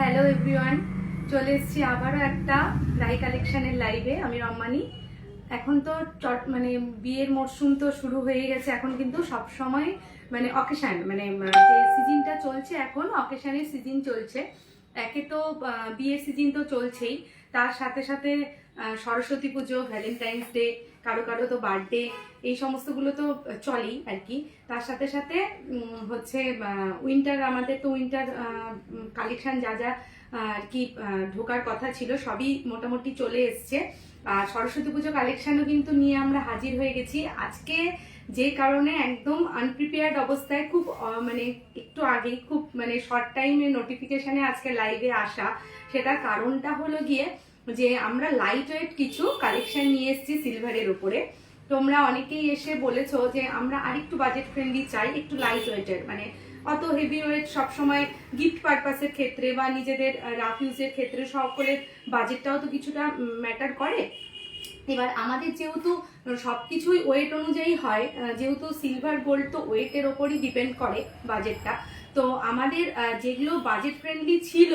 Hello everyone চলে এসছি আবারও একটা রাই কালেকশানের লাইভে আমি রম্মানি। এখন তো চট মানে বিয়ের মরশুম তো শুরু হয়ে গেছে, এখন কিন্তু সব সময় মানে অকেশান মানে যে সিজনটা চলছে এখন অকেশনের সিজন চলছে। একে তো বিয়ের সিজন তো চলছেই। তার সাথে সাথে সরস্বতী পুজো ভ্যালেন্টাইন্স ডে কারও কারও তো বার্থডে এই সমস্তগুলো তো চলেই আর কি। তার সাথে সাথে হচ্ছে উইন্টার আমাদের তো উইন্টার কালেকশন যা যা আর কি ঢোকার কথা ছিল, সবই মোটামুটি চলে এসছে। আর সরস্বতী পুজো কালেকশনও কিন্তু নিয়ে আমরা হাজির হয়ে গেছি। আজকে যে কারণে একদম আনপ্রিপেয়ার্ড অবস্থায় খুব মানে একটু আগে খুব মানে শর্ট টাইমে নোটিফিকেশানে আজকে লাইভে আসা। সেটার কারণটা হলো গিয়ে যে আমরা লাইট ওয়েট কিছু কালেকশন নিয়ে এসেছি সিলভারের উপরে। তোমরা অনেকেই এসে বলেছ যে আমরা আরেকটু বাজেট ফ্রেন্ডলি চাই, একটু লাইট ওয়েটের মানে অত হেভি ওয়েট সবসময় গিফট পারপাসের ক্ষেত্রে বা নিজেদের রাফ ইউজের ক্ষেত্রে সকলের বাজেটটাও তো কিছুটা ম্যাটার করে। এবার আমাদের যেহেতু সব কিছুই ওয়েট অনুযায়ী হয় যেহেতু সিলভার গোল্ড তো ওয়েটের ওপরই ডিপেন্ড করে বাজেটটা তো আমাদের যেগুলো বাজেট ফ্রেন্ডলি ছিল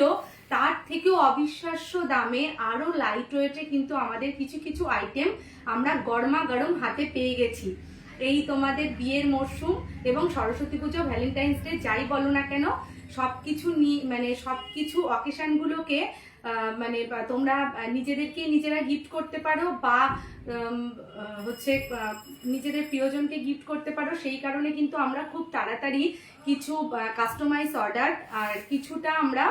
তার থেকেও অবিশ্বাস্য দামে আরও লাইট ওয়েটে কিন্তু আমাদের কিছু কিছু আইটেম আমরা গরমা গরম হাতে পেয়ে গেছি। এই তোমাদের বিয়ের মরশুম এবং সরস্বতী পুজো ভ্যালেন্টাইন্স ডে যাই বলো না কেন সবকিছু নিয়ে মানে সবকিছু অকেশনগুলোকে আহ, মানে তোমরা নিজেদেরকে নিজেরা গিফট করতে পারো বা হচ্ছে নিজেদের প্রিয়জনকে গিফট করতে পারো সেই কারণে কিন্তু আমরা খুব তাড়াতাড়ি কিছু কাস্টমাইজ অর্ডার আর কিছুটা আমরা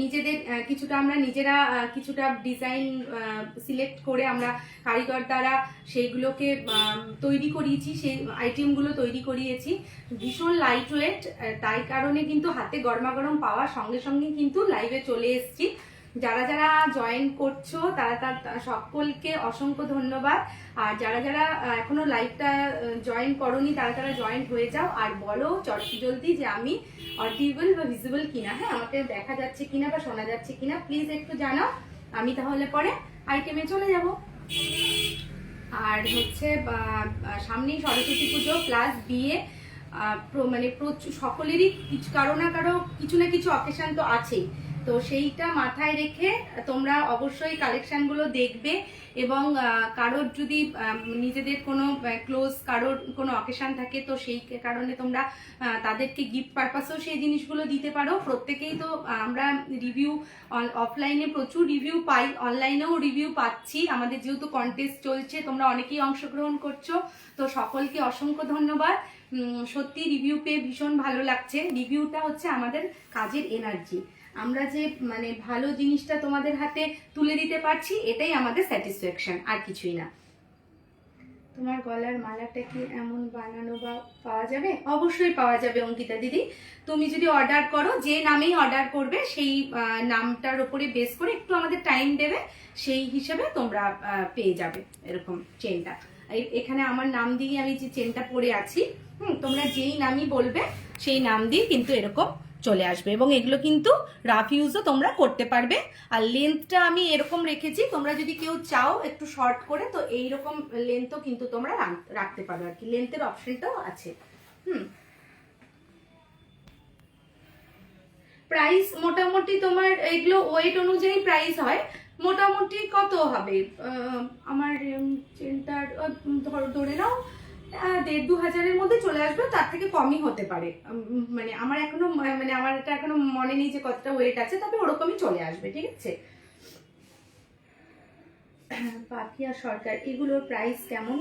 নিজেদের কিছুটা আমরা নিজেরা কিছুটা ডিজাইন সিলেক্ট করে আমরা কারিগর দ্বারা সেইগুলোকে তৈরি করিয়েছি, সেই আইটেমগুলো তৈরি করিয়েছি। ভীষণ লাইট ওয়েট তাই কারণে কিন্তু হাতে গরমা গরম পাওয়ার সঙ্গে সঙ্গে কিন্তু লাইভে চলে এসেছি। যারা যারা জয়েন করছ, তারা তার সকলকে অসংখ্য ধন্যবাদ। আর যারা যারা এখনও লাইভটা জয়েন করনি, তারা তারা জয়েন হয়ে যাও। আর বলো জলদি যে আমি অডিবল বা ভিজিবল কিনা। হ্যাঁ আমাকে দেখা যাচ্ছে কিনা বা শোনা যাচ্ছে কিনা প্লিজ একটু জানাও। আমি তাহলে পরে আইটেমে চলে যাব। আর হচ্ছে সামনেই সরস্বতী পুজো প্লাস বিয়ে। মানে প্রচুর সকলেরই কারও না কারও কিছু না কিছু অকেশন তো আছেই। তো সেইটা মাথায় রেখে তোমরা অবশ্যই কালেকশনগুলো দেখবে এবং কারোর যদি নিজেদের কোনো ক্লোজ কারোর কোনো অকেশান থাকে, তো সেই কারণে তোমরা তাদেরকে গিফট পারপাসেও সেই জিনিসগুলো দিতে পারো। প্রত্যেকেই তো আমরা রিভিউ অফলাইনে প্রচুর রিভিউ পাই অনলাইনেও রিভিউ পাচ্ছি। আমাদের যেহেতু কন্টেস্ট চলছে, তোমরা অনেকেই অংশগ্রহণ করছ, তো সকলকে অসংখ্য ধন্যবাদ। সত্যি রিভিউ পেয়ে ভীষণ ভালো লাগছে। রিভিউটা হচ্ছে আমাদের কাজের এনার্জি আমরা যে মানে ভালো জিনিসটা তোমাদের হাতে তুলে দিতে পারছি, এটাই আমাদের স্যাটিসফ্যাকশন আর কিছুই না। তোমার গলার মালাটা কি এমন বানানো বা পাওয়া যাবে? অবশ্যই পাওয়া যাবে, অঙ্কিতা দিদি। তুমি যদি অর্ডার করো, যে নামেই অর্ডার করবে, সেই নামটার উপরে বেস করে একটু আমাদের টাইম দেবে, সেই হিসেবে তোমরা পেয়ে যাবে এরকম চেনটা এখানে আমার নাম দিয়ে আমি যে চেনটা পরে আছি, হুম, তোমরা যেই নামই বলবে, সেই নাম দিয়ে কিন্তু এরকম চলে আসবে। এবং এগুলো কিন্তু রাফ ইউজও তোমরা করতে পারবে। আর লেন্থটা আমি এরকম রেখেছি, তোমরা যদি কেউ চাও একটু শর্ট করে, তো এইরকম লেন্থও কিন্তু তোমরা রাখতে পারো আর কি লেন্থের অপশনটাও আছে। হুম। প্রাইস মোটামুটি তোমার, এগুলো ওয়েট অনুযায়ী প্রাইস হয়। মোটামুটি কত হবে? আমার চেনটার ধরো নাও দেড় দু হাজারের মধ্যে চলে আসবে, তার থেকে কমই হতে পারে। মানে আমার এখনও মানে আমার এটা এখনও মনে নেই যে কতটা ওয়েট আছে, তবে ওরকমই চলে আসবে, ঠিক আছে? পাপিয়া সরকার, এগুলোর প্রাইস কেমন?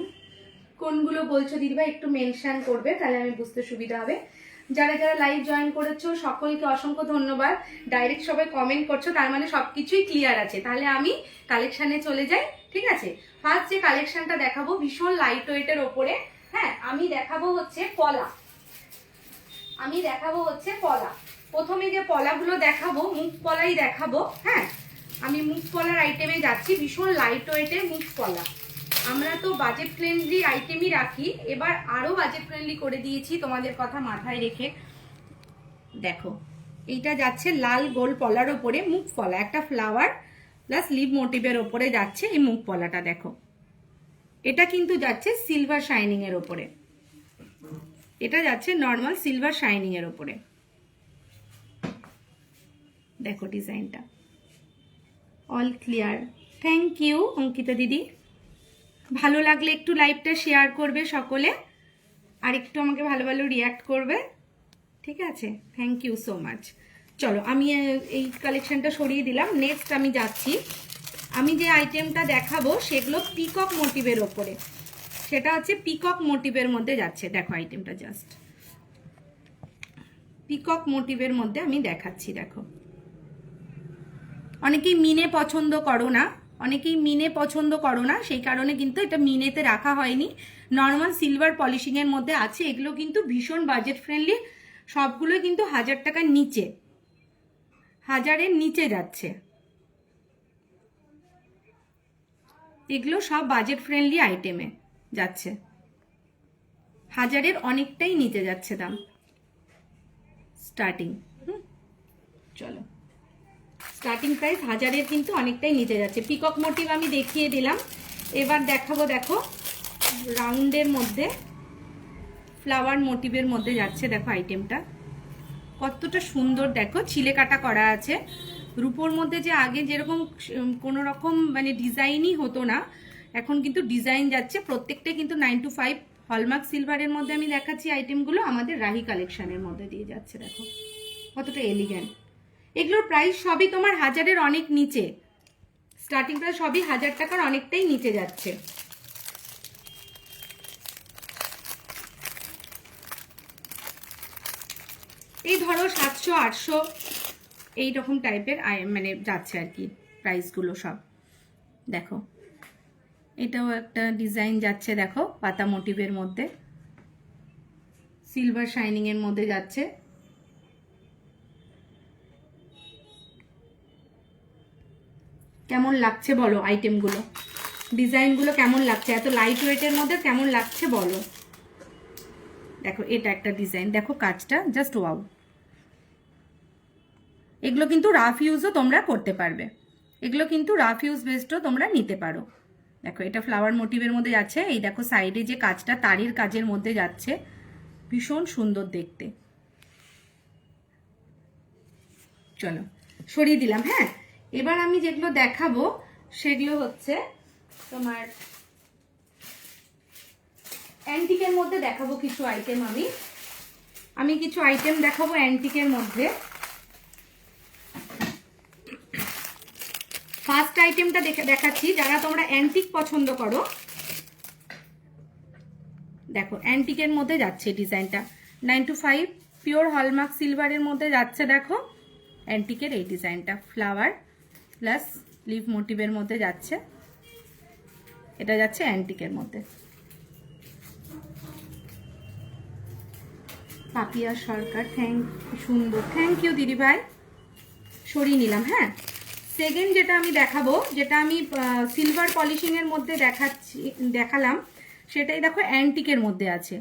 কোনগুলো বলছো দিদিভাই? একটু মেনশন করবে, তাহলে আমি বুঝতে সুবিধা হবে। যারা যারা লাইভ জয়েন করেছ, সকলকে অসংখ্য ধন্যবাদ। ডাইরেক্ট সবাই কমেন্ট করছ, তার মানে সবকিছুই ক্লিয়ার আছে। তাহলে আমি কালেকশনে চলে যাই, ঠিক আছে? ফার্স্ট যে কালেকশনটা দেখাবো, ভীষণ লাইট ওয়েটের ওপরে। হ্যাঁ আমি দেখাবো হচ্ছে পলা। আমি দেখাবো হচ্ছে পলা। প্রথমে যে পলাগুলো দেখাবো, মুখ পলাই দেখাবো হ্যাঁ? আমি মুখ পলার আইটেমে যাচ্ছি, ভীষণ লাইট ওয়েটের মুখ পলা। আমরা তো বাজেট ফ্রেন্ডলি আইটেমই রাখি। এবার আরও বাজেট ফ্রেন্ডলি করে দিয়েছি তোমাদের কথা মাথায় রেখে। দেখো, এইটা যাচ্ছে লাল গোল পলার ওপরে মুখ পলা। একটা ফ্লাওয়ার প্লাস লিভ মোটিভের ওপরে যাচ্ছে এই মুখ পলাটা, দেখো। এটা কিন্তু যাচ্ছে সিলভার শাইনিং এর ওপরে। এটা যাচ্ছে নর্মাল সিলভার শাইনিং এর ওপরে। দেখো ডিজাইনটা। All clear thank you Ankita দিদি। ভালো লাগলে একটু লাইভটা শেয়ার করবে সকলে। আর একটু আমাকে ভালো ভালো রিয়াক্ট করবে। ঠিক আছে? থ্যাংক ইউ সো মাচ চলো, আমি এই কালেকশনটা সরিয়ে দিলাম। নেক্সট আমি যাচ্ছি। আমি যে আইটেমটা দেখাবো, সেগুলো পিকক মোটিভের ওপরে। সেটা হচ্ছে পিকক মোটিভের মধ্যে যাচ্ছে। দেখো আইটেমটা জাস্ট পিকক মোটিভের মধ্যে আমি দেখাচ্ছি, দেখো। অনেকেই মিনে পছন্দ করো না। অনেকেই মিনে পছন্দ করো না। সেই কারণে কিন্তু এটা মিনেতে রাখা হয়নি। নর্মাল সিলভার পলিশিং এর মধ্যে আছে। এগুলো কিন্তু ভীষণ বাজেট ফ্রেন্ডলি সবগুলো কিন্তু হাজার টাকার নিচে। হাজারের নিচে যাচ্ছে। এগুলো সব বাজেট ফ্রেন্ডলি আইটেমে যাচ্ছে। হাজারের অনেকটাই নিচে যাচ্ছে দাম। স্টার্টিং চলো। স্টার্টিং প্রাইস হাজারের কিন্তু অনেকটাই নিচে যাচ্ছে। পিকক মোটিভ আমি দেখিয়ে দিলাম। এবার দেখাবো, দেখো রাউন্ডের মধ্যে ফ্লাওয়ার মোটিভের মধ্যে যাচ্ছে, দেখো আইটেমটা কতটা সুন্দর, দেখো, ছিলে কাটা করা আছে। রূপোর মধ্যে যে আগে যেরকম কোনো রকম মানে ডিজাইনই হতো না, এখন কিন্তু ডিজাইন যাচ্ছে। প্রত্যেকটাই কিন্তু নাইন টু ফাইভ হলমার্ক সিলভারের মধ্যে আমি দেখাচ্ছি আইটেমগুলো আমাদের রাহি কালেকশনের মধ্যে দিয়ে যাচ্ছে, দেখো। কতটা এলিগ্যান্ট এগুলোর প্রাইস সবই তোমার হাজারের অনেক নিচে। স্টার্টিং প্রাইস সবই হাজার টাকার অনেকটাই নিচে যাচ্ছে। এই ধরো সাতশো, আটশো। এই রকম টাইপের মানে যাচ্ছে আর কি প্রাইসগুলো সব। দেখো, এটাও একটা ডিজাইন যাচ্ছে, দেখো, পাতা মোটিভের মধ্যে। সিলভার শাইনিং এর মধ্যে যাচ্ছে। কেমন লাগছে বলো আইটেমগুলো ডিজাইনগুলো কেমন লাগছে? এত লাইট ওয়েটের মধ্যে কেমন লাগছে বলো? দেখো, এটা একটা ডিজাইন দেখো, কাজটা জাস্ট ওয়াও এগুলো কিন্তু রাফ ইউজও তোমরা করতে পারবে। এগুলো কিন্তু রাফ ইউজ বেসডও তোমরা নিতে পারো। দেখো, এটা ফ্লাওয়ার মোটিভের মধ্যে যাচ্ছে এই দেখো সাইডে যে কাজটা তারের কাজের মধ্যে যাচ্ছে, ভীষণ সুন্দর দেখতে। চলো, সরিয়ে দিলাম হ্যাঁ? এবার আমি যেগুলো দেখাবো, সেগুলো হচ্ছে তোমার অ্যান্টিকের মধ্যে দেখাবো কিছু আইটেম আমি। আমি কিছু আইটেম দেখাবো অ্যান্টিকের মধ্যে। ফার্স্ট আইটেমটা দেখে, দেখাচ্ছি, যারা তোমরা অ্যান্টিক পছন্দ করো। দেখো অ্যান্টিকের মধ্যে যাচ্ছে ডিজাইনটা nine two five pure hallmark সিলভারের মধ্যে যাচ্ছে, দেখো। অ্যান্টিকের এই ডিজাইনটা ফ্লাওয়ার প্লাস লিভ মোটিভের মধ্যে যাচ্ছে। এটা যাচ্ছে অ্যান্টিকের মধ্যে। পাপিয়া সরকার থ্যাংক সুন্দর। থ্যাংক ইউ দিদি ভাই সরিয়ে নিলাম হ্যাঁ? সেকেন্ড যেটা আমি দেখাবো, যেটা আমি সিলভার পলিশিংয়ের মধ্যে দেখাচ্ছি, দেখালাম, সেটাই দেখো অ্যান্টিকের মধ্যে আছে।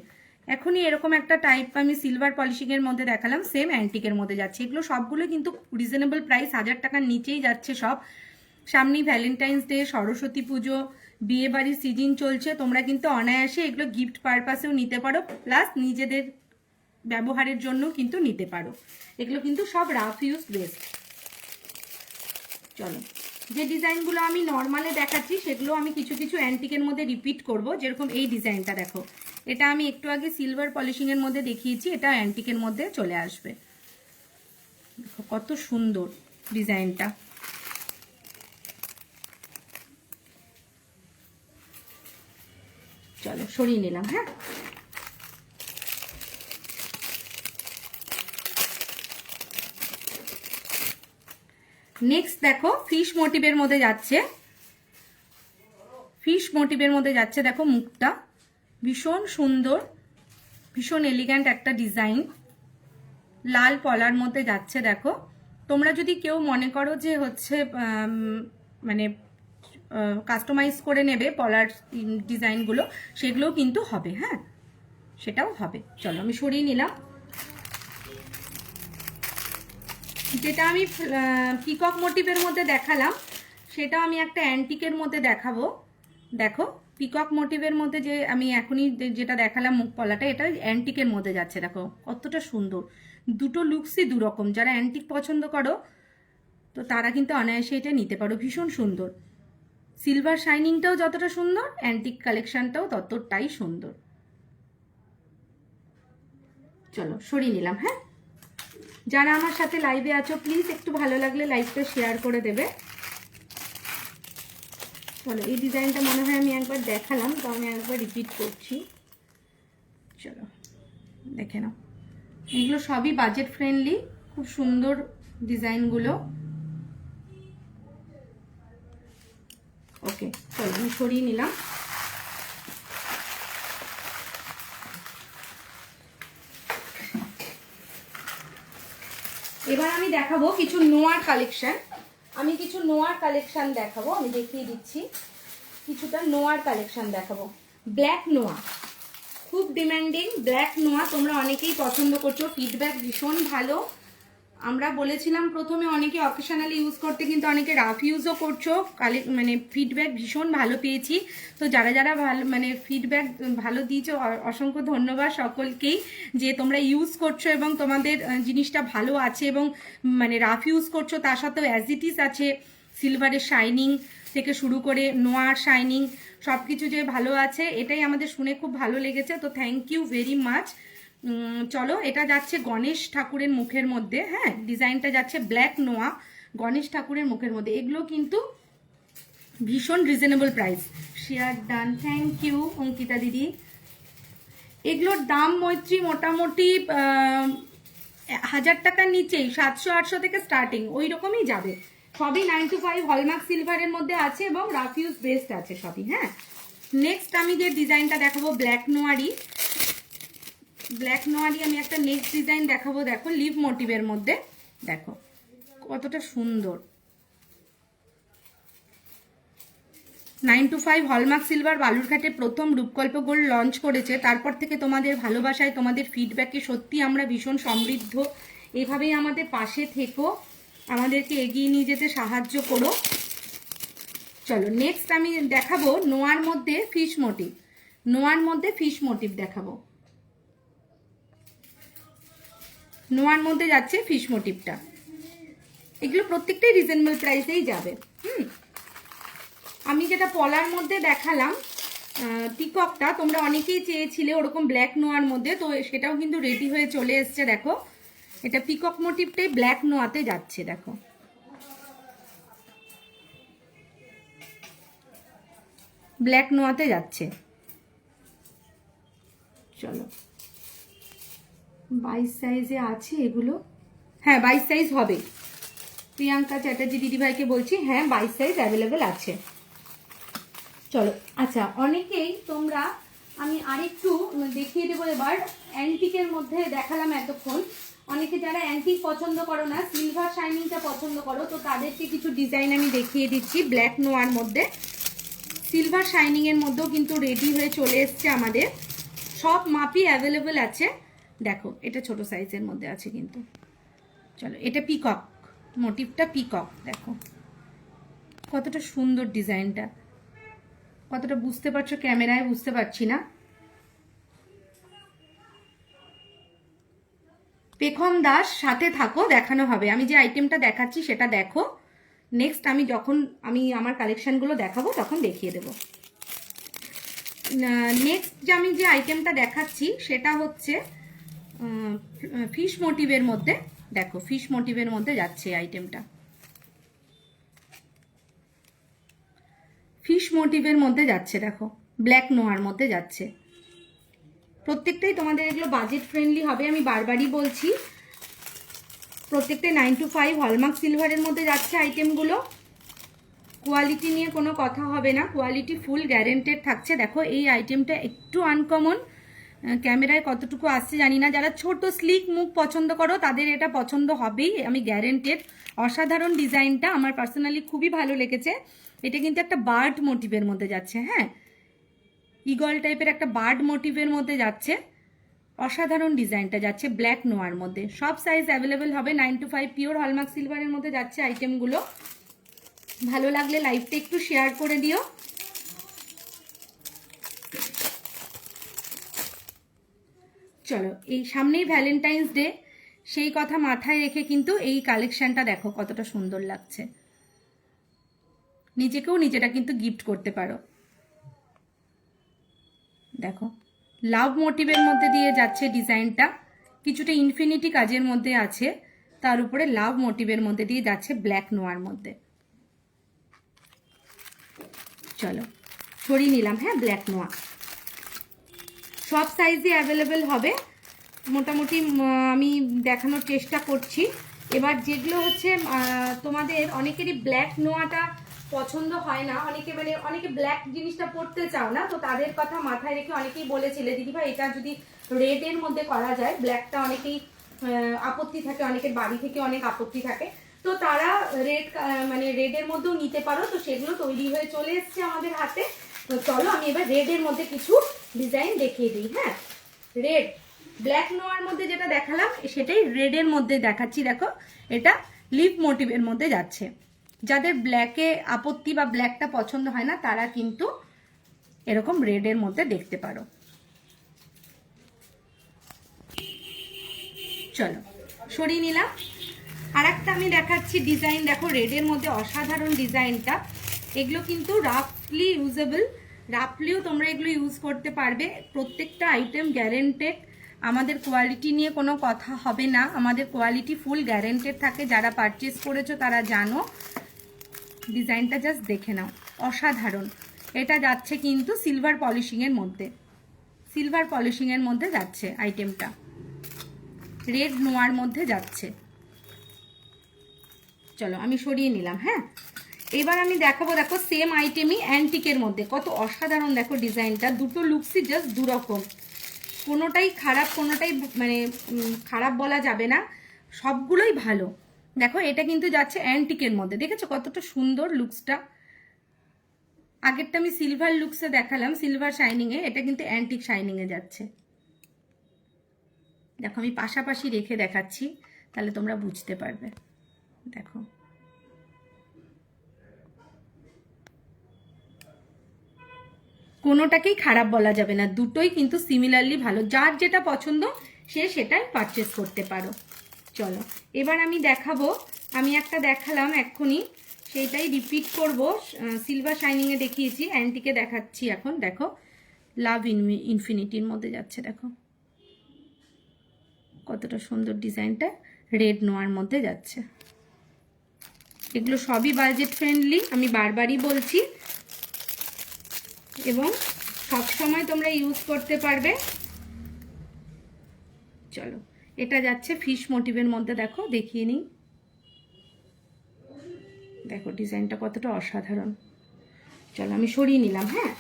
এখনই এরকম একটা টাইপ আমি সিলভার পলিশিংয়ের মধ্যে দেখালাম সেম অ্যান্টিকের মধ্যে যাচ্ছে। এগুলো সবগুলো কিন্তু রিজনেবল প্রাইস হাজার টাকার নিচেই যাচ্ছে সব। সামনেই ভ্যালেন্টাইন্স ডে সরস্বতী পুজো, বিয়ে বাড়ির সিজন চলছে, তোমরা কিন্তু অনায়াসে এগুলো গিফট পারপাসেও নিতে পারো প্লাস নিজেদের ব্যবহারের জন্য কিন্তু নিতে পারো। এগুলো কিন্তু সব রাফ ইউজ বেস্ট চলো। যে ডিজাইনগুলো আমি নর্মালে দেখাচ্ছি, সেগুলো আমি কিছু কিছু অ্যান্টিকের মধ্যে রিপিট করব। যেরকম এই ডিজাইনটা দেখো। এটা আমি একটু আগে সিলভার পলিশিং এর মধ্যে দেখিয়েছি, এটা অ্যান্টিকের মধ্যে চলে আসবে। কত সুন্দর ডিজাইনটা। চলো সরিয়ে নিলাম হ্যাঁ? নেক্সট দেখো ফিশ মোটিভের মধ্যে যাচ্ছে। ফিশ মোটিভের মধ্যে যাচ্ছে, দেখো মুখটা। ভীষণ সুন্দর, ভীষণ এলিগ্যান্ট একটা ডিজাইন লাল পলার মধ্যে যাচ্ছে, দেখো। তোমরা যদি কেউ মনে করো যে হচ্ছে মানে কাস্টমাইজ করে নেবে পলার ডিজাইনগুলো সেগুলোও কিন্তু হবে হ্যাঁ? সেটাও হবে। চলো, আমি সরিয়ে নিলাম। যেটা আমি পিকক মোটিভের মধ্যে দেখালাম সেটা আমি একটা অ্যান্টিকের মধ্যে দেখাবো। দেখো পিকক মোটিভের মধ্যে যে আমি এখনই যেটা দেখালাম মুখ পলাটা, এটা অ্যান্টিকের মধ্যে যাচ্ছে। দেখো, কতটা সুন্দর। দুটো লুকসই দুরকম। যারা অ্যান্টিক পছন্দ করো, তো তারা কিন্তু অনায়াসে এটা নিতে পারো। ভীষণ সুন্দর। সিলভার শাইনিংটাও যতটা সুন্দর অ্যান্টিক কালেকশনটাও ততটাই সুন্দর। চলো, সরিয়ে নিলাম হ্যাঁ? যারা আমার সাথে লাইভে আছো প্লিজ একটু ভালো লাগলে লাইভটা শেয়ার করে দেবে। চলো, এই ডিজাইনটা মনে হয় আমি একবার দেখালাম, তো আমি একবার রিপিট করছি। চলো, দেখে নাও। এগুলো সবই বাজেট ফ্রেন্ডলি খুব সুন্দর ডিজাইনগুলো ওকে চলো, আমি সরিয়ে নিলাম। এবার আমি দেখাবো কিছু নোয়ার কালেকশন আমি কিছু নোয়ার কালেকশন দেখাবো, আমি দেখিয়ে দিচ্ছি। কিছুটা নোয়ার কালেকশন দেখাবো। ব্ল্যাক নোয়া। খুব ডিমান্ডিং ব্ল্যাক নোয়া, তোমরা অনেকেই পছন্দ করছ। ফিডব্যাক ভীষণ ভালো। আমরা বলেছিলাম প্রথমে অনেকে অকেশনালি ইউজ করতে, কিন্তু অনেকে রাফ ইউজও করছ। কালে মানে ফিডব্যাক ভীষণ ভালো পেয়েছি। তো যারা যারা ভালো মানে ফিডব্যাক ভালো দিয়েছ অসংখ্য ধন্যবাদ সকলকেই যে তোমরা ইউজ করছ এবং তোমাদের জিনিসটা ভালো আছে এবং মানে রাফ ইউজ করছ। তার সাথেও অ্যাজ ইট ইজ আছে সিলভারের শাইনিং থেকে শুরু করে নোয়ার শাইনিং সব কিছু যে ভালো আছে, এটাই আমাদের শুনে খুব ভালো লেগেছে। তো থ্যাংক ইউ ভেরি মাচ চলো, এটা যাচ্ছে গণেশ ঠাকুরের মুখের মধ্যে হ্যাঁ? ডিজাইনটা যাচ্ছে ব্ল্যাক নোয়া, গণেশ ঠাকুরের মুখের মধ্যে। এগুলো কিন্তু ভীষণ reasonable price share done thank you Ankita দিদি। এগুলোর দাম মৈত্রী মোটামুটি হাজার টাকার নিচেই, সাতশো, আটশো থেকে স্টার্টিং ওই রকমই যাবে। সবই নাইন টু ফাইভ হলমার্ক সিলভারের মধ্যে আছে এবং রাফিউজ বেস্ট আছে সবই হ্যাঁ? নেক্সট আমি যে ডিজাইনটা দেখাবো ব্ল্যাক নোয়ারি ব্ল্যাক নোয়ারি আমি একটা নেক্সট ডিজাইন দেখাবো, দেখো লিভ মোটিভের মধ্যে। দেখো, কতটা সুন্দর। Nine two five hallmark silver বালুরঘাটে প্রথম রূপকল্প গোল্ড লঞ্চ করেছে। তারপর থেকে তোমাদের ভালোবাসায়, তোমাদের ফিডব্যাকে সত্যি আমরা ভীষণ সমৃদ্ধ। এভাবেই আমাদের পাশে থেকো। আমাদেরকে এগিয়ে নিয়ে যেতে সাহায্য করো। চলো নেক্সট আমি দেখাবো নোয়ার মধ্যে ফিশ মোটিভ নোয়ার মধ্যে ফিশ মোটিভ দেখাবো। নোয়ার মধ্যে যাচ্ছে ফিশ মোটিভটা এগুলো প্রত্যেকটাই রিজনেবল প্রাইসেই যাবে। হুম। আমি যেটা পলার মধ্যে দেখালাম পিককটা তোমরা অনেকেই চেয়েছিলে ওরকম ব্ল্যাক নোয়ার মধ্যে, তো সেটাও কিন্তু রেডি হয়ে চলে এসছে, দেখো। এটা পিকক মোটিভটাই ব্ল্যাক নোয়াতে যাচ্ছে, দেখো। ব্ল্যাক নোয়াতে যাচ্ছে। চলো। বাইশ সাইজে আছে এগুলো? হ্যাঁ বাইশ সাইজ হবে। প্রিয়াঙ্কা চ্যাটার্জি দিদিভাইকে বলছি হ্যাঁ বাইশ সাইজ অ্যাভেলেবেল আছে। চলো আচ্ছা অনেকেই তোমরা, আমি আরেকটু দেখিয়ে দেবো এবার অ্যান্টিকের মধ্যে দেখালাম এতক্ষণ। অনেকে যারা অ্যান্টিক পছন্দ করো না সিলভার শাইনিংটা পছন্দ করো, তো তাদেরকে কিছু ডিজাইন আমি দেখিয়ে দিচ্ছি ব্ল্যাক নোয়ার মধ্যে। সিলভার শাইনিংয়ের মধ্যেও কিন্তু রেডি হয়ে চলে এসছে আমাদের। সব মাপই অ্যাভেলেবেল আছে। দেখো, এটা ছোট সাইজের মধ্যে আছে কিন্তু। চলো, এটা পিকক মোটিভটা পিকক দেখো। কতটা সুন্দর ডিজাইনটা। কতটা বুঝতে পারছ? ক্যামেরায় বুঝতে পারছি না। পেখম দাস, সাথে থাকো, দেখানো হবে। আমি যে আইটেমটা দেখাচ্ছি, সেটা দেখো। নেক্সট আমি যখন আমি আমার কালেকশনগুলো দেখাবো, তখন দেখিয়ে দেবো। নেক্সট যে আমি যে আইটেমটা দেখাচ্ছি, সেটা হচ্ছে ফিশ মোটিভের মধ্যে, দেখো ফিশ মোটিভের মধ্যে যাচ্ছে আইটেমটা ফিশ মোটিভের মধ্যে যাচ্ছে, দেখো ব্ল্যাক নোয়ার মধ্যে যাচ্ছে। প্রত্যেকটাই তোমাদের এগুলো বাজেট ফ্রেন্ডলি হবে, আমি বারবারই বলছি। প্রত্যেকটাই নাইন টু ফাইভ হলমার্ক সিলভারের মধ্যে যাচ্ছে আইটেমগুলো কোয়ালিটি নিয়ে কোনো কথা হবে না কোয়ালিটি ফুল গ্যারেন্টেড থাকছে। দেখো, এই আইটেমটা একটু আনকমন ক্যামেরায় কতটুকু আসছে জানি না। যারা ছোট স্লিক মুখ পছন্দ করো, তাদের এটা পছন্দ হবেই। আমি গ্যারেন্টেড অসাধারণ ডিজাইনটা আমার পার্সোনালি খুবই ভালো লেগেছে। এটা কিন্তু একটা বার্ড মোটিভের মধ্যে যাচ্ছে হ্যাঁ? ইগল টাইপের একটা বার্ড মোটিভের মধ্যে যাচ্ছে। অসাধারণ ডিজাইনটা যাচ্ছে ব্ল্যাক নোয়ার মধ্যে। সব সাইজ অ্যাভেলেবেল হবে nine two five pure hallmark সিলভারের মধ্যে যাচ্ছে আইটেমগুলো ভালো লাগলে লাইভটা একটু শেয়ার করে দিও। চলো, এই সামনেই ভ্যালেন্টাইন্স ডে সেই কথা মাথায় রেখে কিন্তু এই কালেকশনটা দেখো কতটা সুন্দর লাগছে। নিজেকেও নিজেটা কিন্তু গিফট করতে পারো। দেখো লাভ মোটিভের মধ্যে দিয়ে যাচ্ছে ডিজাইনটা কিছুটা ইনফিনিটি কাজের মধ্যে আছে, তার উপরে লাভ মোটিভের মধ্যে দিয়ে যাচ্ছে ব্ল্যাক নোয়ার মধ্যে। চলো, সরিয়ে নিলাম হ্যাঁ ব্ল্যাক নোয়া সব সাইজে অ্যাভেলেবেল হবে। মোটামুটি আমি দেখানোর চেষ্টা করছি। এবার যেগুলো হচ্ছে তোমাদের অনেকেরই ব্ল্যাক নোয়াটা পছন্দ হয় না। অনেকে মানে অনেকে ব্ল্যাক জিনিসটা পড়তে চাও না, তো তাদের কথা মাথায় রেখে অনেকেই বলেছিলে, দিদিভাই, এটা যদি রেডের মধ্যে করা যায় ব্ল্যাকটা অনেকেই আপত্তি থাকে, অনেকের বাড়ি থেকে অনেক আপত্তি থাকে। তো তারা রেড মানে রেডের মধ্যেও নিতে পারো। তো সেগুলো তৈরি হয়ে চলে এসছে আমাদের হাতে। তো চলো, আমি এবার রেডের মধ্যে কিছু ডিজাইন দেখিয়ে দিই হ্যাঁ? রেড ব্ল্যাক নোয়ার মধ্যে যেটা দেখালাম, সেটাই রেডের মধ্যে দেখাচ্ছি, দেখো। এটা লিপ মোটিভের মধ্যে যাচ্ছে। যাদের ব্ল্যাকে আপত্তি বা ব্ল্যাকটা পছন্দ হয় না, তারা কিন্তু এরকম রেডের মধ্যে দেখতে পারো। চলো, সরিয়ে নিলাম। আর একটা আমি দেখাচ্ছি ডিজাইন দেখো রেডের মধ্যে অসাধারণ ডিজাইনটা এগুলো কিন্তু রাফলি ইউজেবল রাফলিও তোমরা এগুলো ইউজ করতে পারবে। প্রত্যেকটা আইটেম গ্যারেন্টেড আমাদের কোয়ালিটি নিয়ে কোনো কথা হবে না। আমাদের কোয়ালিটি ফুল গ্যারেন্টেড থাকে। যারা পারচেস করেছ তারা জানো। ডিজাইনটা জাস্ট দেখে নাও। অসাধারণ। এটা যাচ্ছে কিন্তু সিলভার পলিশিংয়ের মধ্যে। সিলভার পলিশিংয়ের মধ্যে যাচ্ছে আইটেমটা রেড নোয়ার মধ্যে যাচ্ছে। চলো, আমি সরিয়ে নিলাম হ্যাঁ? এবার আমি দেখাবো, দেখো সেম আইটেমই অ্যান্টিকের মধ্যে। কত অসাধারণ, দেখো, ডিজাইনটা। দুটো লুকসই জাস্ট দুরকম। কোনোটাই খারাপ, কোনোটাই মানে খারাপ বলা যাবে না। সবগুলোই ভালো। দেখো, এটা কিন্তু যাচ্ছে অ্যান্টিকের মধ্যে। দেখেছ কতটা সুন্দর লুকসটা আগেরটা আমি সিলভার লুকসে দেখালাম সিলভার শাইনিংয়ে এটা কিন্তু অ্যান্টিক শাইনিংয়ে যাচ্ছে। দেখো, আমি পাশাপাশি রেখে দেখাচ্ছি, তাহলে তোমরা বুঝতে পারবে। দেখো। কোনোটাকেই খারাপ বলা যাবে না। দুটোই কিন্তু সিমিলারলি ভালো। যার যেটা পছন্দ, সে সেটাই পারচেস করতে পারো। চলো, এবার আমি দেখাবো। আমি একটা দেখালাম এক্ষুনি। সেইটাই রিপিট করব। সিলভার শাইনিংয়ে দেখিয়েছি অ্যান্টিকে দেখাচ্ছি এখন। দেখো লাভ ইনফিনিটির মধ্যে যাচ্ছে, দেখো। কতটা সুন্দর ডিজাইনটা রেড নোয়ার মধ্যে যাচ্ছে। এগুলো সবই বাজেট ফ্রেন্ডলি আমি বারবারই বলছি এবং সব সময় তোমরা ইউজ করতে পারবে। চলো, এটা যাচ্ছে ফিশ মোটিভের মধ্যে, দেখো, দেখিয়ে নিই। দেখো ডিজাইনটা কতটা অসাধারণ। চলো, আমি সরিয়ে নিলাম হ্যাঁ?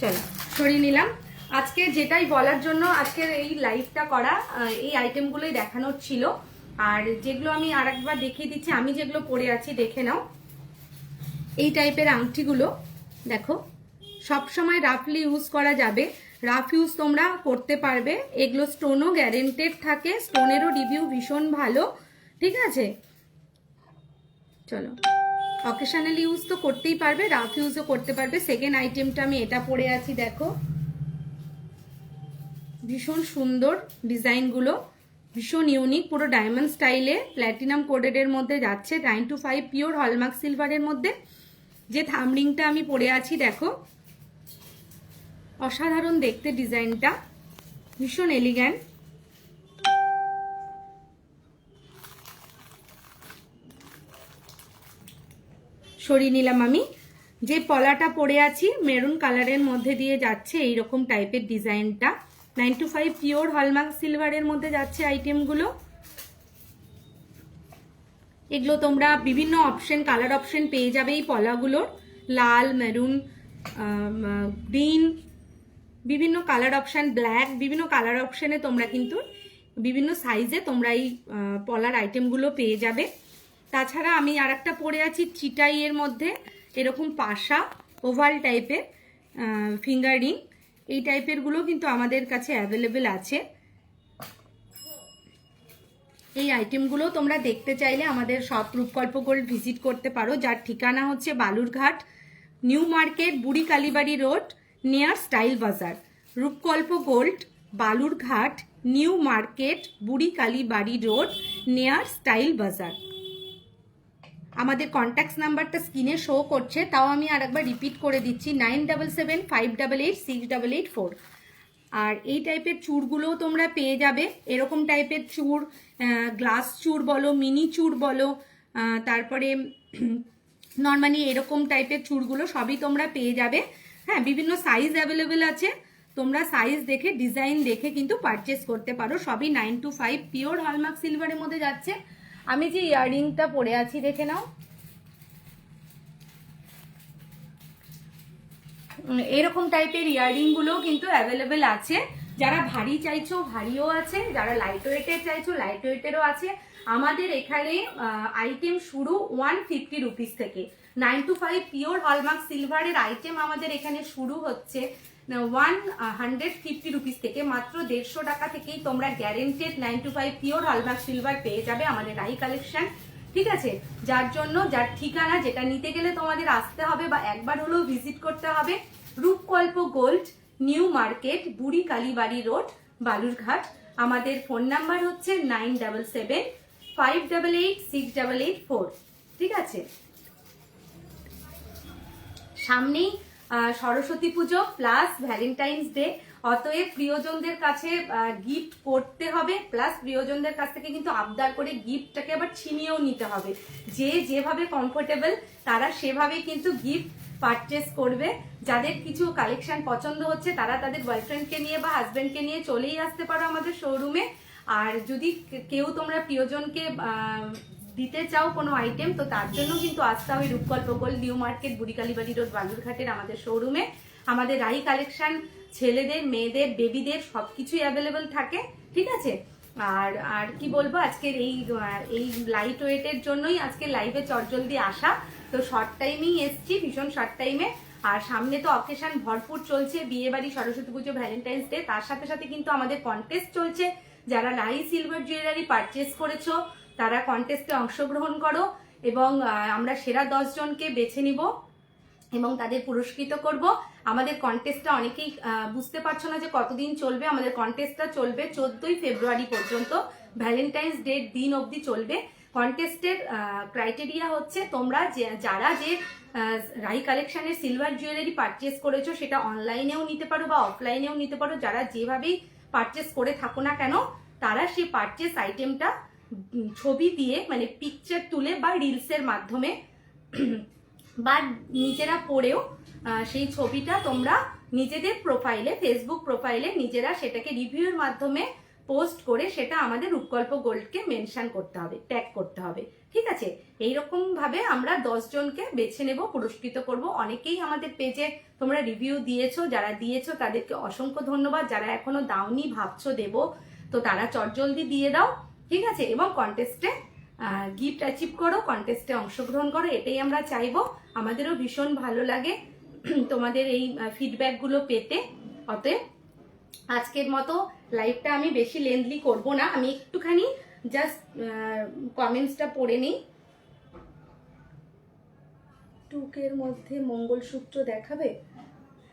চলো, সরিয়ে নিলাম। আজকে যেটাই বলার জন্য আজকের এই লাইভটা করা এই আইটেমগুলোই দেখানোর ছিল। আর যেগুলো আমি আরেকবার দেখিয়ে দিচ্ছি, আমি যেগুলো পরে আছি, দেখে নাও। এই টাইপের আংটিগুলো, দেখো সব সময় রাফলি ইউজ করা যাবে। রাফ ইউজ তোমরা করতে পারবে। এগুলো স্টোনও গ্যারেন্টেড থাকে। স্টোনেরও রিভিউ ভীষণ ভালো। ঠিক আছে? চলো। অকেশনালি ইউজ তো করতেই পারবে রাফ ইউজও করতে পারবে। সেকেন্ড আইটেমটা আমি এটা পরে আছি, দেখো। ভীষণ সুন্দর ডিজাইনগুলো, ভীষণ ইউনিক পুরো ডায়মন্ড স্টাইলে প্ল্যাটিনাম কোডেডের মধ্যে যাচ্ছে nine two five pure hallmark সিলভারের মধ্যে। যে থামরিংটা আমি পরে আছি, দেখো। অসাধারণ দেখতে ডিজাইনটা, ভীষণ এলিগ্যান্ট সরিয়ে নিলাম আমি। যে পলাটা পরে আছি মেরুন কালারের মধ্যে দিয়ে যাচ্ছে এই রকম টাইপের ডিজাইনটা। Nine two five pure hallmark সিলভারের মধ্যে যাচ্ছে আইটেমগুলো। এগুলো তোমরা বিভিন্ন অপশন, কালার অপশন পেয়ে যাবে এই পলাগুলোর। লাল, মেরুন গ্রিন, বিভিন্ন কালার অপশন, ব্ল্যাক, বিভিন্ন কালার অপশনে তোমরা কিন্তু বিভিন্ন সাইজে তোমরা এই পলার আইটেমগুলো পেয়ে যাবে। তাছাড়া আমি আর একটা পরে আছি, চিটাইয়ের মধ্যে এরকম পাশা, ওভাল টাইপের ফিঙ্গার। রিং এই টাইপেরগুলো কিন্তু আমাদের কাছে অ্যাভেলেবেল আছে। এই আইটেমগুলো তোমরা দেখতে চাইলে আমাদের শপ রূপকল্প গোল্ড ভিজিট করতে পারো। যার ঠিকানা হচ্ছে Balurghat new market Buri Kalibari road near style বাজার। Rupkalpa gold Balurghat new market Buri Kalibari road near style বাজার। আমাদের কন্ট্যাক্ট নাম্বারটা স্ক্রিনে শো করছে, তাও আমি আরেকবার রিপিট করে দিচ্ছি nine double seven five double eight six double eight four আর এই টাইপের চূড়গুলোও তোমরা পেয়ে যাবে, এরকম টাইপের চূড় গ্লাস চূড় বলো মিনি চূড় বলো তারপরে নর্মালি এরকম টাইপের চূড়গুলো সবই তোমরা পেয়ে যাবে। হ্যাঁ বিভিন্ন সাইজ অ্যাভেলেবেল আছে, তোমরা সাইজ দেখে ডিজাইন দেখে কিন্তু পারচেস করতে পারো। সবই nine two five pure hallmark সিলভারের মধ্যে যাচ্ছে। আমি যে ইয়াররিংটা পরে আছি, দেখে নাও। এরকম টাইপের ইয়াররিংগুলো কিন্তু অ্যাভেলেবেল আছে। যারা ভারী চাইছো, ভারীও আছে। যারা লাইট ওয়েটের চাইছো লাইট ওয়েটেরও আছে। আমাদের এখানে আইটেম শুরু ওয়ান ফিফটি রুপিস থেকে। Nine two five pure hallmark সিলভারের আইটেম আমাদের এখানে শুরু হচ্ছে। ওয়ান হান্ড্রেড ফিফটি রুপিস থেকে মাত্র দেড়শো টাকা থেকেই তোমরা guaranteed nine two five pure hallmark silver পেয়ে যাবে আমাদের রাই কালেকশন ঠিক আছে? যার জন্য, যার ঠিকানা যেটা নিতে গেলে তোমাদের আসতে হবে বা একবার হলেও ভিজিট করতে হবে, Rupkalpa gold new market Buri Kalibari road Balurghat. আমাদের ফোন নাম্বার হচ্ছে nine double seven five double eight six double eight four ঠিক আছে? সামনেই সরস্বতী পুজো প্লাস ভ্যালেন্টাইন্স ডে অতএব প্রিয়জনদের কাছে গিফট করতে হবে প্লাস প্রিয়জনদের কাছ থেকে কিন্তু আবদার করে গিফটটাকে আবার ছিনিয়েও নিতে হবে। যে যেভাবে কমফোর্টেবল তারা সেভাবে কিন্তু গিফট পারচেস করবে। যাদের কিছু কালেকশন পছন্দ হচ্ছে, তারা তাদের বয়ফ্রেন্ডকে নিয়ে বা হাজবেন্ডকে নিয়ে চলেই আসতে পারো আমাদের শোরুমে আর যদি কেউ তোমরা প্রিয়জনকে দিতে চাও কোনো আইটেম তো তার জন্য কিন্তু আসতে হবে Rupkalpa gold new market Burikalibari road বালুরঘাটের আমাদের শোরুমে আমাদের রাই কালেকশন ছেলেদের, মেয়েদের বেবিদের সব কিছুই অ্যাভেলেবেল থাকে, ঠিক আছে? আর আর কি বলব, আজকের এই এই লাইট ওয়েটের জন্যই আজকে লাইভে চটজলদি আসা। তো শর্ট টাইমেই এসছি, ভীষণ শর্ট টাইমে আর সামনে তো অকেশন ভরপুর চলছে বিয়ে বাড়ি সরস্বতী পুজো ভ্যালেন্টাইন্স ডে তার সাথে সাথে কিন্তু আমাদের কন্টেস্ট চলছে। যারা লাই সিলভার জুয়েলারি পারচেস করেছ তারা কন্টেস্টে অংশগ্রহণ করো এবং আমরা সেরা দশ জনকে বেছে নিব এবং তাদের পুরস্কৃত করব। আমাদের কন্টেস্টটা অনেকেই বুঝতে পারছ না যে কতদিন চলবে। আমাদের কন্টেস্টটা চলবে চোদ্দই ফেব্রুয়ারি পর্যন্ত। ভ্যালেন্টাইন্স ডের দিন অবধি চলবে। কন্টেস্টের ক্রাইটেরিয়া হচ্ছে তোমরা যারা যে রাই কালেকশনের সিলভার জুয়েলারি পারচেস করেছ সেটা অনলাইনেও নিতে পারো বা অফলাইনেও নিতে পারো। যারা যেভাবেই পারচেস করে থাকো না কেন, তারা সেই পারচেস আইটেমটা ছবি দিয়ে মানে পিকচার তুলে বা রিলসের মাধ্যমে, বা নিজেরা পড়েও সেই ছবিটা তোমরা নিজেদের প্রোফাইলে ফেসবুক প্রোফাইলে নিজেরা সেটাকে রিভিউর মাধ্যমে পোস্ট করে সেটা আমাদের রূপকল্প গোল্ডকে মেনশন করতে হবে ট্যাগ করতে হবে। ঠিক আছে? এইরকম ভাবে আমরা জনকে বেছে নেব, পুরস্কৃত করব। অনেকেই আমাদের পেজে তোমরা রিভিউ দিয়েছ, যারা দিয়েছ তাদেরকে অসংখ্য ধন্যবাদ। যারা এখনও দাওনি, ভাবছ দেব, তো তারা চটজলদি দিয়ে দাও। ঠিক আছে? এবং কন্টেস্টে গিফট অ্যাচিভ করো কন্টেস্টে অংশগ্রহণ করো, এটাই আমরা চাইব। আমাদেরও ভীষণ ভালো লাগে তোমাদের এই ফিডব্যাকগুলো পেতে। অতএব আজকের মতো লাইভটা আমি বেশি লেন্থলি করব না। আমি একটুখানি জাস্ট কমেন্টসটা পড়ে নিই। টুকের মধ্যে মঙ্গলসূত্র দেখাবে?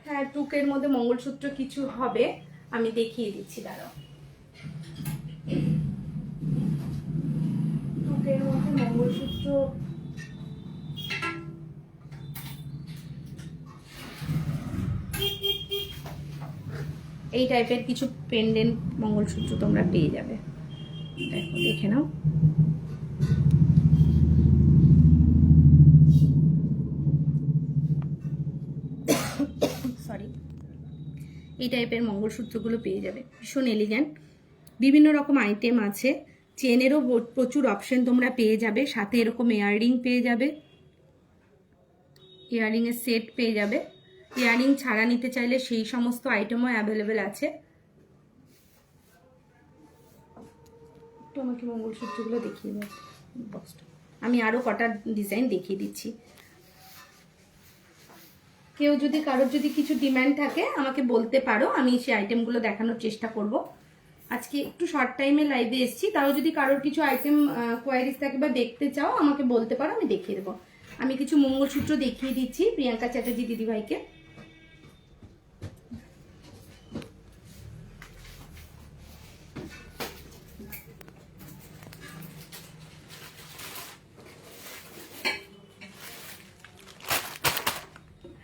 হ্যাঁ টুকের মধ্যে মঙ্গলসূত্র কিছু হবে। আমি দেখিয়ে দিচ্ছি, দাঁড়াও। মধ্যে মঙ্গলসূত্র। এই টাইপের কিছু পেন্ডেন্ট মঙ্গলসূত্র তোমরা পেয়ে যাবে। দেখো, দেখে নাও। সরি এই টাইপের মঙ্গলসূত্রগুলো পেয়ে যাবে। ভীষণ এলিগ্যান্ট বিভিন্ন রকম আইটেম আছে। চেনেরও প্রচুর অপশন তোমরা পেয়ে যাবে। সাথে এরকম ইয়াররিং পেয়ে যাবে। ইয়াররিংয়ের সেট পেয়ে যাবে। ইয়াররিং ছাড়া নিতে চাইলে সেই সমস্ত আইটেমও অ্যাভেলেবেল আছে। আমাকে মঙ্গলসূত্রগুলো দেখিয়ে বক্সটা আমি আরও কটা ডিজাইন দেখিয়ে দিচ্ছি। কেউ যদি, কারোর যদি কিছু ডিমান্ড থাকে, আমাকে বলতে পারো। আমি সেই আইটেমগুলো দেখানোর চেষ্টা করব। আজকে একটু শর্ট টাইমে লাইভে এসেছি। তাও যদি কারোর কিছু আইটেম কোয়ারিজ থাকে বা দেখতে চাও, আমাকে বলতে পারো, আমি দেখিয়ে দেবো। আমি কিছু মঙ্গলসূত্র দেখিয়ে দিচ্ছি প্রিয়াঙ্কা চ্যাটার্জি দিদিভাইকে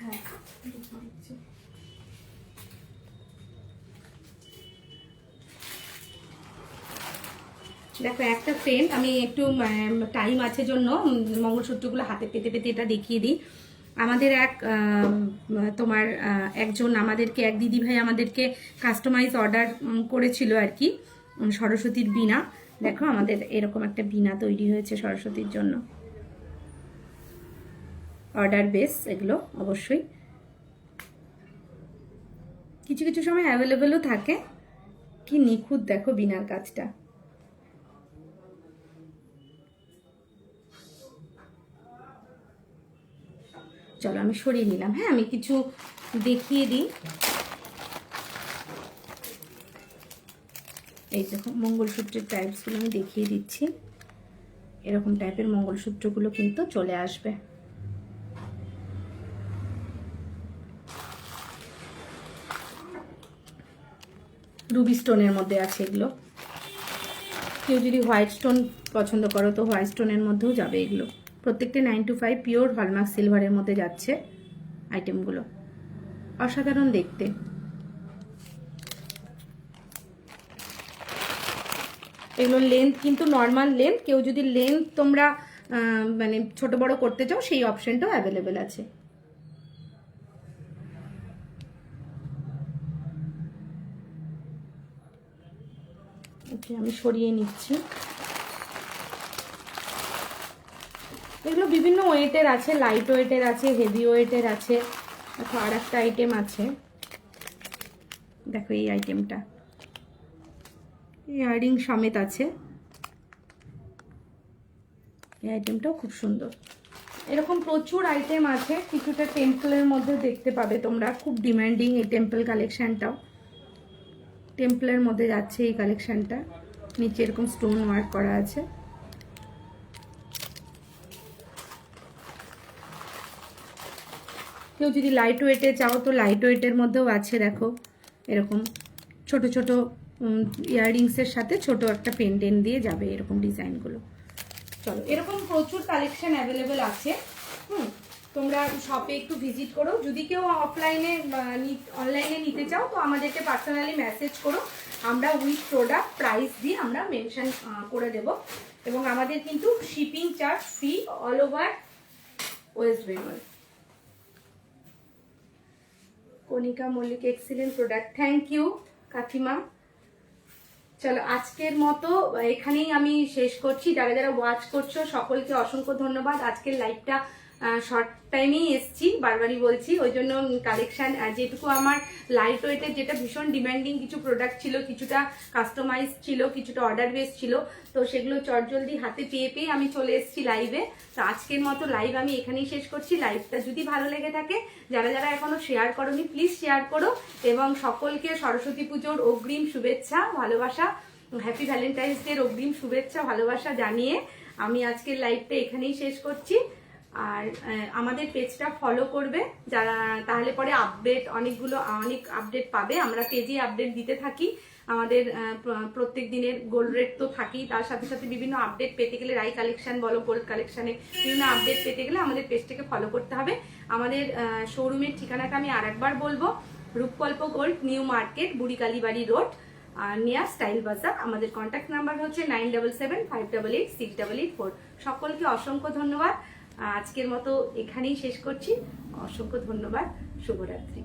হ্যাঁ দেখিয়ে দিচ্ছি। দেখো, একটা ফ্রেন্ড আমি একটু টাইম আছে জন্য মঙ্গলসূত্রগুলো হাতে পেতে পেতে এটা দেখিয়ে দিই। আমাদের এক তোমার একজন আমাদেরকে, এক দিদিভাই আমাদেরকে কাস্টমাইজ অর্ডার করেছিল আর কি সরস্বতীর বিনা দেখো, আমাদের এরকম একটা বিনা তৈরি হয়েছে সরস্বতীর জন্য। অর্ডার বেস এগুলো অবশ্যই। কিছু কিছু সময় অ্যাভেলেবেলও থাকে। কি নিখুঁত দেখো বিনার কাজটা। চলো আমি সরিয়ে নিলাম। হ্যাঁ আমি কিছু দেখিয়ে দিই। এই দেখো, মঙ্গলসূত্রের টাইপসগুলো আমি দেখিয়ে দিচ্ছি। এরকম টাইপের মঙ্গলসূত্রগুলো কিন্তু চলে আসবে। রুবি স্টোনের মধ্যে আছে এগুলো। কেউ যদি হোয়াইট স্টোন পছন্দ করো, তো হোয়াইট স্টোনের মধ্যেও যাবে এগুলো। প্রত্যেকটা nine two five pure hallmark সিলভারের মধ্যে যাচ্ছে আইটেমগুলো অসাধারণ দেখতে। এগুলোর লেন্থ কিন্তু নর্মাল লেন্থ কেউ যদি লেন্থ তোমরা মানে ছোট বড় করতে চাও, সেই অপশনটাও অ্যাভেলেবেল আছে। ওকে আমি সরিয়ে নিচ্ছি। এগুলো বিভিন্ন ওয়েটের আছে লাইট ওয়েটের আছে হেভি ওয়েটের আছে, দেখো আর একটা আইটেম আছে। দেখো এই আইটেমটা ইয়ারিং সমেত আছে। এই আইটেমটাও খুব সুন্দর। এরকম প্রচুর আইটেম আছে, কিছুটা টেম্পলের মধ্যে দেখতে পাবে তোমরা। খুব ডিমান্ডিং এই টেম্পল কালেকশানটাও টেম্পলের মধ্যে যাচ্ছে এই কালেকশানটা নিচে এরকম স্টোন ওয়ার্ক করা আছে। কেউ যদি লাইট ওয়েটে চাও তো লাইট ওয়েটের মধ্যেও আছে, দেখো। এরকম ছোট ছোট ইয়াররিংসের সাথে ছোট একটা পেন্ডেন্ট দিয়ে যাবে এরকম ডিজাইনগুলো চলো, এরকম প্রচুর কালেকশন অ্যাভেলেবেল আছে, হুম? তোমরা শপে একটু ভিজিট করো। যদি কেউ অফলাইনে অনলাইনে নিতে চাও, তো আমাদেরকে পার্সোনালি মেসেজ করো। আমরা উইথ প্রোডাক্ট প্রাইস দিয়ে আমরা মেনশন করে দেব। এবং আমাদের কিন্তু shipping charge free all over West Bengal Kanika Mallick excellent product thank you কাকিমা। চলো, আজকের মতো এখানেই আমি শেষ করছি। যারা যারা ওয়াচ করছ, সকলকে অসংখ্য ধন্যবাদ। আজকের লাইভটা শর্ট টাইমেই এসছি, বারবারই বলছি। ওই জন্য কালেকশন যেটুকু আমার লাইট ওয়েটের যেটা ভীষণ ডিমান্ডিং কিছু প্রোডাক্ট ছিল, কিছুটা কাস্টমাইজ ছিল, কিছুটা অর্ডার বেস ছিল, তো সেগুলো চটজলদি হাতে পেয়ে পেয়ে আমি চলে এসেছি লাইভে তো আজকের মতো লাইভ আমি এখানেই শেষ করছি। লাইভটা যদি ভালো লেগে থাকে, যারা যারা এখনও শেয়ার করনি প্লিজ শেয়ার করো এবং সকলকে সরস্বতী পুজোর অগ্রিম শুভেচ্ছা, ভালোবাসা হ্যাপি ভ্যালেন্টাইন্স ডে অগ্রিম শুভেচ্ছা, ভালোবাসা জানিয়ে আমি আজকের লাইভটা এখানেই শেষ করছি। আর আমাদের পেজটা ফলো করবে। যারা, তাহলে পরে আপডেট অনেকগুলো, অনেক আপডেট পাবে। আমরা পেজে আপডেট দিতে থাকি। আমাদের প্রত্যেক দিনের গোল্ড রেট তো থাকি তার সাথে সাথে বিভিন্ন আপডেট পেতে গেলে রাই কালেকশন বলো গোল্ড কালেকশনে বিভিন্ন আপডেট পেতে গেলে আমাদের পেজটাকে ফলো করতে হবে। আমাদের শোরুমের ঠিকানাটা আমি আর একবার বলব। Rupkalpa gold new market Burikalibari road near style বাজার আমাদের কন্ট্যাক্ট নাম্বার হচ্ছে nine double seven five double eight six double eight four সকলকে অসংখ্য ধন্যবাদ। আজকের মতো এখানেই শেষ করছি। অসংখ্য ধন্যবাদ। শুভরাত্রি।